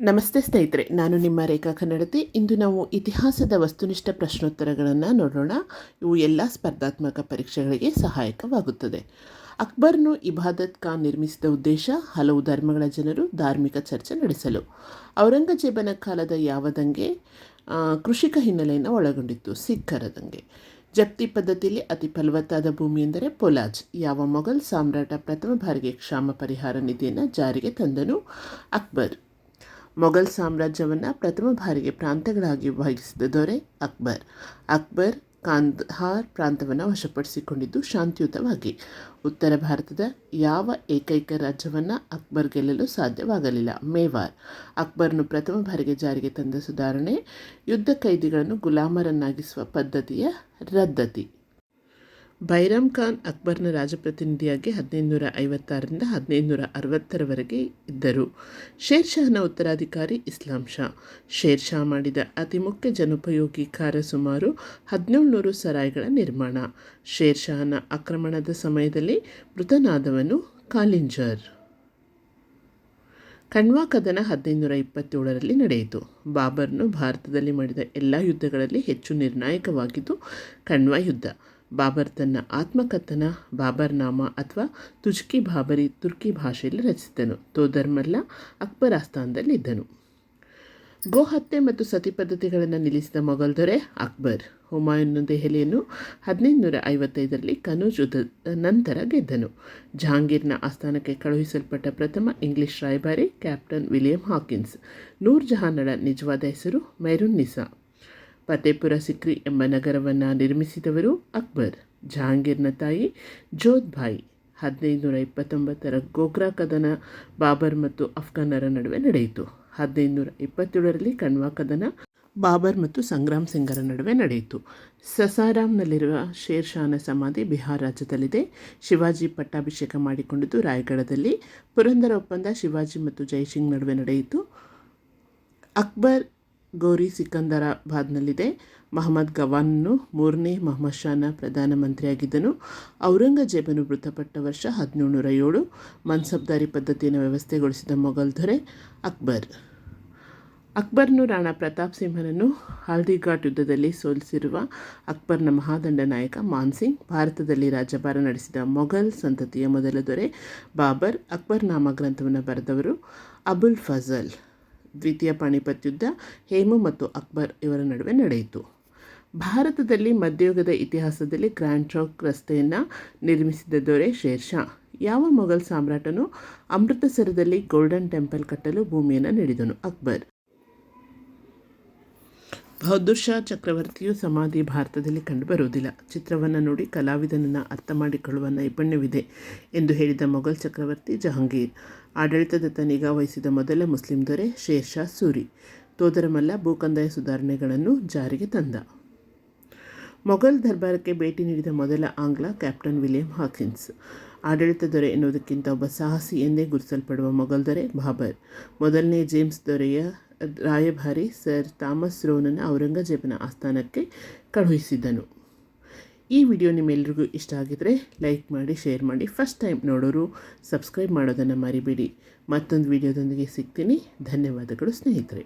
ನಮಸ್ತೆ ಸ್ನೇಹಿತರೆ, ನಾನು ನಿಮ್ಮ ರೇಖಾ ಕನ್ನಡತಿ. ಇಂದು ನಾವು ಇತಿಹಾಸದ ವಸ್ತುನಿಷ್ಠ ಪ್ರಶ್ನೋತ್ತರಗಳನ್ನು ನೋಡೋಣ. ಇವು ಎಲ್ಲ ಸ್ಪರ್ಧಾತ್ಮಕ ಪರೀಕ್ಷೆಗಳಿಗೆ ಸಹಾಯಕವಾಗುತ್ತದೆ. ಅಕ್ಬರ್ನು ಇಬಾದತ್ ಖಾನ್ ನಿರ್ಮಿಸಿದ ಉದ್ದೇಶ ಹಲವು ಧರ್ಮಗಳ ಜನರು ಧಾರ್ಮಿಕ ಚರ್ಚೆ ನಡೆಸಲು. ಔರಂಗಜೇಬನ ಕಾಲದ ಯಾವ ದಂಗೆ? ಕೃಷಿಕ ಹಿನ್ನೆಲೆಯನ್ನು ಒಳಗೊಂಡಿತ್ತು ಸಿಖ್ಖರ ದಂಗೆ. ಜಪ್ತಿ ಪದ್ಧತಿಯಲ್ಲಿ ಅತಿ ಫಲವತ್ತಾದ ಭೂಮಿ ಎಂದರೆ ಪೊಲಾಜ್. ಯಾವ ಮೊಘಲ್ ಸಾಮ್ರಾಟ ಪ್ರಥಮ ಬಾರಿಗೆ ಕ್ಷಾಮ ಪರಿಹಾರ ನಿಧಿಯನ್ನು ಜಾರಿಗೆ ತಂದನು ಅಕ್ಬರ್. ಮೊಘಲ್ ಸಾಮ್ರಾಜ್ಯವನ್ನು ಪ್ರಥಮ ಬಾರಿಗೆ ಪ್ರಾಂತ್ಯಗಳಾಗಿ ವಿಭಜಿಸಿದ ದೊರೆ ಅಕ್ಬರ್. ಅಕ್ಬರ್ ಕಾಂದಹಾರ್ ಪ್ರಾಂತವನ್ನು ವಶಪಡಿಸಿಕೊಂಡಿದ್ದು ಶಾಂತಿಯುತವಾಗಿ. ಉತ್ತರ ಭಾರತದ ಯಾವ ಏಕೈಕ ರಾಜ್ಯವನ್ನು ಅಕ್ಬರ್ ಗೆಲ್ಲಲು ಸಾಧ್ಯವಾಗಲಿಲ್ಲ? ಮೇವಾರ್. ಅಕ್ಬರ್ನು ಪ್ರಥಮ ಬಾರಿಗೆ ಜಾರಿಗೆ ತಂದ ಸುಧಾರಣೆ ಯುದ್ಧ ಕೈದಿಗಳನ್ನು ಗುಲಾಮರನ್ನಾಗಿಸುವ ಪದ್ಧತಿಯ ರದ್ದತಿ. ಬೈರಾಮ್ ಖಾನ್ ಅಕ್ಬರ್ನ ರಾಜಪ್ರತಿನಿಧಿಯಾಗಿ ಹದಿನೈದುನೂರ ಐವತ್ತಾರರಿಂದ ಹದಿನೈದುನೂರ ಅರವತ್ತರವರೆಗೆ ಇದ್ದರು. ಶೇರ್ ಶಾಹನ ಉತ್ತರಾಧಿಕಾರಿ ಇಸ್ಲಾಂ ಶಾ ಶೇರ್ ಶಾ ಮಾಡಿದ ಅತಿ ಮುಖ್ಯ ಜನೋಪಯೋಗಿ ಕಾರ್ಯ ಸುಮಾರು ಹದಿನೇಳುನೂರು ಸರಾಯ್ಗಳ ನಿರ್ಮಾಣ. ಶೇರ್ ಶಹನ ಆಕ್ರಮಣದ ಸಮಯದಲ್ಲಿ ಮೃತನಾದವನು ಕಾಲಿಂಜರ್. ಕಣ್ವಾ ಕದನ ಹದಿನೈದುನೂರ ಇಪ್ಪತ್ತೇಳರಲ್ಲಿ ನಡೆಯಿತು. ಬಾಬರ್ನು ಭಾರತದಲ್ಲಿ ಮಾಡಿದ ಎಲ್ಲ ಯುದ್ಧಗಳಲ್ಲಿ ಹೆಚ್ಚು ನಿರ್ಣಾಯಕವಾಗಿದ್ದು ಕಣ್ವಾ ಯುದ್ಧ. ಬಾಬರ್ ತನ್ನ ಆತ್ಮಕಥನ, ಬಾಬರ್ನಾಮ ಅಥವಾ ತುಜ್ಕಿ ಬಾಬರಿ ತುರ್ಕಿ ಭಾಷೆಯಲ್ಲಿ ರಚಿಸಿದನು. ತೋದರ್ಮಲ್ಲ ಅಕ್ಬರ್ ಆಸ್ಥಾನದಲ್ಲಿದ್ದನು ಗೋ ಹತ್ಯೆ ಮತ್ತು ಸತಿ ಪದ್ಧತಿಗಳನ್ನು ನಿಲ್ಲಿಸಿದ ಮೊಘಲ್ ದೊರೆ ಅಕ್ಬರ್. ಹುಮಾಯೂನ್ ದೆಹಲಿಯನ್ನು ಹದಿನೈದುನೂರ ಐವತ್ತೈದರಲ್ಲಿ ಕನೂಜ್ ನಂತರ ಗೆದ್ದನು. ಜಹಾಂಗೀರ್ನ ಆಸ್ಥಾನಕ್ಕೆ ಕಳುಹಿಸಲ್ಪಟ್ಟ ಪ್ರಥಮ ಇಂಗ್ಲಿಷ್ ರಾಯಭಾರಿ ಕ್ಯಾಪ್ಟನ್ ವಿಲಿಯಂ ಹಾಕಿನ್ಸ್. ನೂರ್ ಜಹಾನಳ ನಿಜವಾದ ಹೆಸರು ಮೈರುನ್ ನಿಸಾ. ಫತೇಪುರ ಸಿಕ್ರಿ ಎಂಬ ನಗರವನ್ನು ನಿರ್ಮಿಸಿದವರು ಅಕ್ಬರ್, ಜಹಾಂಗೀರ್ನ ತಾಯಿ ಜೋಧ್ಬಾಯಿ ಹದಿನೈದುನೂರ ಇಪ್ಪತ್ತೊಂಬತ್ತರ ಗೋಗ್ರಾ ಕದನ ಬಾಬರ್ ಮತ್ತು ಅಫ್ಘಾನರ ನಡುವೆ ನಡೆಯಿತು. ಹದಿನೈದುನೂರ ಇಪ್ಪತ್ತೇಳರಲ್ಲಿ ಕಣ್ವಾ ಕದನ ಬಾಬರ್ ಮತ್ತು ಸಂಗ್ರಾಮ್ ಸಿಂಗರ ನಡುವೆ ನಡೆಯಿತು. ಸಸಾರಾಮ್ನಲ್ಲಿರುವ ಶೇರ್ ಶಾನ ಸಮಾಧಿ ಬಿಹಾರ್ ರಾಜ್ಯದಲ್ಲಿದೆ. ಶಿವಾಜಿ ಪಟ್ಟಾಭಿಷೇಕ ಮಾಡಿಕೊಂಡಿದ್ದು ರಾಯಗಢದಲ್ಲಿ ಪುರಂದರ ಒಪ್ಪಂದ ಶಿವಾಜಿ ಮತ್ತು ಜೈಸಿಂಗ್ ನಡುವೆ ನಡೆಯಿತು. ಅಕ್ಬರ್ ಗೌರಿ ಸಿಕಂದರಾಬಾದ್ನಲ್ಲಿದೆ. ಮಹಮ್ಮದ್ ಗವಾನ್ನು ಮೂರನೇ ಮಹಮ್ಮದ್ ಶಾನ ಪ್ರಧಾನಮಂತ್ರಿಯಾಗಿದ್ದನು. ಔರಂಗಜೇಬನು ಮೃತಪಟ್ಟ ವರ್ಷ ಹದಿನೇಳುನೂರ ಏಳು. ಮನ್ಸಬ್ದಾರಿ ಪದ್ಧತಿಯನ್ನು ವ್ಯವಸ್ಥೆಗೊಳಿಸಿದ ಮೊಘಲ್ ದೊರೆ ಅಕ್ಬರ್. ಅಕ್ಬರ್ನು ರಾಣಾ ಪ್ರತಾಪ್ ಸಿಂಹನನ್ನು ಹಲ್ದಿಘಾಟ್ ಯುದ್ಧದಲ್ಲಿ ಸೋಲಿಸಿರುವ ಅಕ್ಬರ್ನ ಮಹಾದಂಡ ನಾಯಕ ಮಾನ್ಸಿಂಗ್ ಭಾರತದಲ್ಲಿ ರಾಜ್ಯಭಾರ ನಡೆಸಿದ ಮೊಘಲ್ ಸಂತತಿಯ ಮೊದಲ ದೊರೆ ಬಾಬರ್ ಅಕ್ಬರ್ ನಾಮ ಗ್ರಂಥವನ್ನು ಬರೆದವರು ಅಬುಲ್ ಫಜಲ್. ದ್ವಿತೀಯ ಪಾಣಿಪತ್ ಯುದ್ಧ ಹೇಮು ಮತ್ತು ಅಕ್ಬರ್ ಇವರ ನಡುವೆ ನಡೆಯಿತು. ಭಾರತದಲ್ಲಿ ಮಧ್ಯಯುಗದ ಇತಿಹಾಸದಲ್ಲಿ ಗ್ರ್ಯಾಂಡ್ ಚೌಕ್ ರಸ್ತೆಯನ್ನು ನಿರ್ಮಿಸಿದ ದೊರೆ ಶೇರ್ ಶಾ. ಯಾವ ಮೊಘಲ್ ಸಾಮ್ರಾಟನು ಅಮೃತಸರದಲ್ಲಿ ಗೋಲ್ಡನ್ ಟೆಂಪಲ್ ಕಟ್ಟಲು ಭೂಮಿಯನ್ನು ನೀಡಿದನು ಅಕ್ಬರ್. ಬಹದ್ದೂರ್ ಶಾ ಚಕ್ರವರ್ತಿಯು ಸಮಾಧಿ ಭಾರತದಲ್ಲಿ ಕಂಡುಬರುವುದಿಲ್ಲ. ಚಿತ್ರವನ್ನು ನೋಡಿ ಕಲಾವಿದನನ್ನು ಅರ್ಥ ಮಾಡಿಕೊಳ್ಳುವ ನೈಪುಣ್ಯವಿದೆ ಎಂದು ಹೇಳಿದ ಮೊಘಲ್ ಚಕ್ರವರ್ತಿ ಜಹಾಂಗೀರ್. ಆಡಳಿತದತ್ತ ನಿಗಾ ವಹಿಸಿದ ಮೊದಲ ಮುಸ್ಲಿಂ ದೊರೆ ಶೇರ್ ಶಾ ಸೂರಿ. ತೋದರಮಲ್ಲ ಭೂಕಂದಾಯ ಸುಧಾರಣೆಗಳನ್ನು ಜಾರಿಗೆ ತಂದ. ಮೊಘಲ್ ದರ್ಬಾರಕ್ಕೆ ಭೇಟಿ ನೀಡಿದ ಮೊದಲ ಆಂಗ್ಲ ಕ್ಯಾಪ್ಟನ್ ವಿಲಿಯಂ ಹಾಕಿನ್ಸ್. ಆಡಳಿತ ದೊರೆ ಎನ್ನುವುದಕ್ಕಿಂತ ಒಬ್ಬ ಸಾಹಸಿ ಎಂದೇ ಗುರುತಿಸಲ್ಪಡುವ ಮೊಘಲ್ ದೊರೆ ಬಾಬರ್. ಮೊದಲನೇ ಜೇಮ್ಸ್ ದೊರೆಯ ರಾಯಭಾರಿ ಸರ್ ಥಾಮಸ್ ರೋನನ್ನು ಔರಂಗಜೇಬನ ಆಸ್ಥಾನಕ್ಕೆ ಕಳುಹಿಸಿದ್ದನು. ಈ ವಿಡಿಯೋ ನಿಮ್ಮೆಲ್ಲರಿಗೂ ಇಷ್ಟ ಆಗಿದ್ದರೆ ಲೈಕ್ ಮಾಡಿ, ಶೇರ್ ಮಾಡಿ. ಫಸ್ಟ್ ಟೈಮ್ ನೋಡೋರು ಸಬ್ಸ್ಕ್ರೈಬ್ ಮಾಡೋದನ್ನು ಮರಿಬೇಡಿ. ಮತ್ತೊಂದು ವಿಡಿಯೋದೊಂದಿಗೆ ಸಿಗ್ತೀನಿ. ಧನ್ಯವಾದಗಳು ಸ್ನೇಹಿತರೆ.